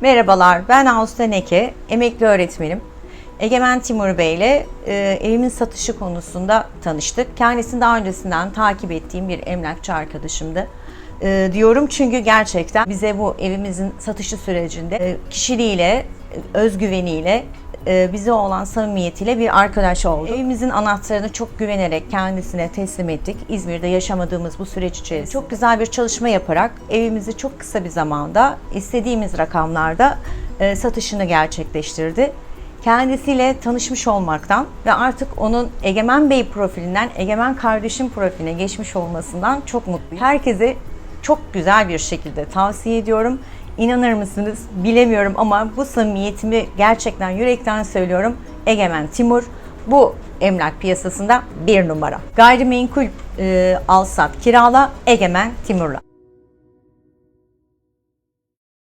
Merhabalar, ben Ağustos Neke, emekli öğretmenim. Egemen Timur Bey ile e, evimin satışı konusunda tanıştık. Kendisini daha öncesinden takip ettiğim bir emlakçı arkadaşımdı. E, diyorum çünkü gerçekten bize bu evimizin satışı sürecinde e, kişiliğiyle, e, özgüveniyle, bize olan samimiyetiyle bir arkadaş oldu. Evimizin anahtarını çok güvenerek kendisine teslim ettik. İzmir'de yaşamadığımız bu süreç içerisinde çok güzel bir çalışma yaparak evimizi çok kısa bir zamanda istediğimiz rakamlarda e, satışını gerçekleştirdi. Kendisiyle tanışmış olmaktan ve artık onun Egemen Bey profilinden Egemen kardeşim profiline geçmiş olmasından çok mutluyum. Herkese çok güzel bir şekilde tavsiye ediyorum. İnanır mısınız bilemiyorum ama bu samimiyetimi gerçekten yürekten söylüyorum. Egemen Timur bu emlak piyasasında bir numara. Gayrimenkul e, al sat kirala Egemen Timur'la.